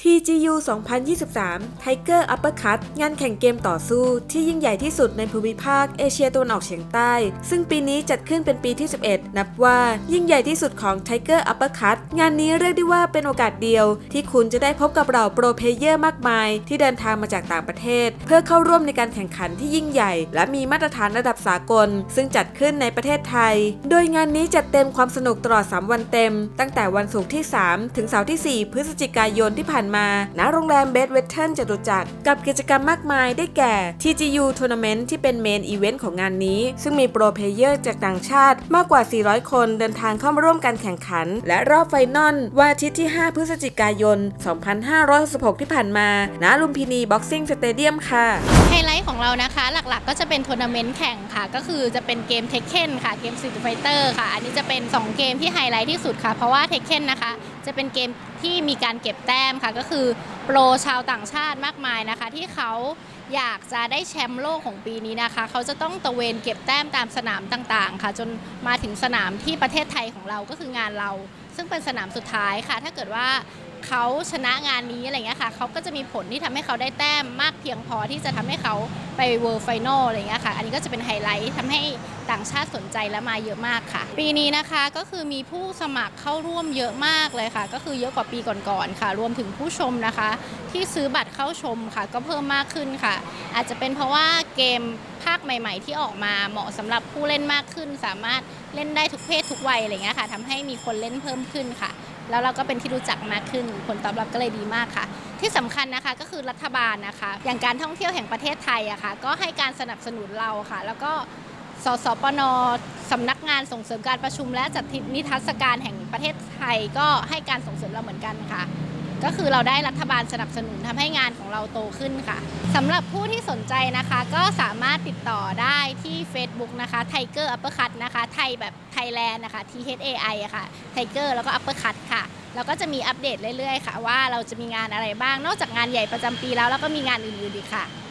TGU 2023 Tiger Uppercut งานแข่งเกมต่อสู้ที่ยิ่งใหญ่ที่สุดในภูมิภาคเอเชียตะวันออกเฉียงใต้ ซึ่งปีนี้จัดขึ้นเป็นปีที่ 11 นับว่ายิ่งใหญ่ที่สุดของ Tiger Uppercut งานนี้เรียกได้ว่าเป็นโอกาสเดียว ที่คุณจะได้พบกับเหล่าโปรเพเยอร์มากมาย ที่เดินทางมาจากต่างประเทศ เพื่อเข้าร่วมในการแข่งขันที่ยิ่งใหญ่ และมีมาตรฐานระดับสากล ซึ่งจัดขึ้นในประเทศไทย โดยงานนี้จัดเต็มความสนุกตลอด 3 วันเต็ม ตั้งแต่วันศุกร์ที่ 3 ถึงเสาร์ที่ 4 พฤศจิกายนที่ผ่านมาณโรงแรมเบสเวสเทิร์นจตุจักรกับกิจกรรมมากมายได้แก่ TGU Tournament ที่เป็นเมนอีเวนต์ของงานนี้ ซึ่งมีโปรเพลเยอร์จากต่างชาติมากกว่า 400 คนเดินทางเข้ามาร่วมการแข่งขัน และรอบไฟนอลวันอาทิตย์ที่ 5 พฤศจิกายน 2566 ที่ผ่านมาณลุมพินีบ็อกซิ่งสเตเดียมค่ะ ไฮไลท์ของเรานะคะหลักๆ ก็จะเป็นทัวร์นาเมนต์แข่งค่ะ ก็คือจะเป็นเกมเทคเ e นค่ะเกม Street Fighter ค่ะ อันนี้จะเป็น 2 เกมที่ไฮไลท์ที่สุดค่ะ เพราะว่าเทคเ e นนะคะจะเป็นเกมที่มีการเก็บแต้มค่ะ ก็คือโปรชาวต่างชาติมากมายนะคะ ที่เขาอยากจะได้แชมป์โลกของปีนี้นะคะ เขาจะต้องตระเวนเก็บแต้มตามสนามต่างๆ ค่ะ จนมาถึงสนามที่ประเทศไทยของเราก็คืองานเรา ซึ่งเป็นสนามสุดท้ายค่ะ ถ้าเกิดว่า เขาชนะงานนี้อะไรเงี้ยค่ะเขาก็จะมีผลที่ทำให้เขาได้แต้มมากเพียงพอที่จะทำให้เขาไปเวิร์ l d ไฟนอลอะไรเงี้ยค่ะ อันนี้ก็จะเป็นไฮไลท์ทำให้ต่างชาติสนใจและมาเยอะมากค่ะ ปีนี้นะคะก็คือมีผู้สมัครเข้าร่วมเยอะมากเลยค่ะ ก็คือเยอะกว่าปีก่อนๆค่ะ รวมถึงผู้ชมนะคะ ที่ซื้อบัตรเข้าชมค่ะ ก็เพิ่มมากขึ้นค่ะ อาจจะเป็นเพราะว่าเกม ภาคใหม่ ๆ ที่ออกมาเหมาะสำหรับผู้เล่นมากขึ้น สามารถเล่นได้ทุกเพศทุกวัยอะไรเงี้ยค่ะทำให้มีคนเล่นเพิ่มขึ้นค่ะ แล้วเราก็เป็นที่รู้จักมากขึ้นผลตอบรับก็เลยดีมากค่ะ ที่สำคัญนะคะก็คือรัฐบาลนะคะ อย่างการท่องเที่ยวแห่งประเทศไทยอะค่ะ ก็ให้การสนับสนุนเราค่ะ แล้วก็สสปนสำนักงานส่งเสริมการประชุม และจัดนิทรรศการแห่งประเทศไทยก็ให้การส่งเสริมเราเหมือนกันค่ะ ก็คือเราได้รัฐบาลสนับสนุนทำให้งานของเราโตขึ้นค่ะสำหรับผู้ที่สนใจนะคะก็สามารถติดต่อได้ที่ Facebook นะคะ Tiger Uppercut นะคะไทยแบบไทยแลนด์นะคะ T H A I อค่ะ Tiger แล้วก็ Uppercut ค่ะแล้วก็จะมีอัปเดตเรื่อยๆค่ะ ว่าเราจะมีงานอะไรบ้างนอกจากงานใหญ่ประจำปีแล้ว แล้วก็มีงานอื่นๆอีกค่ะ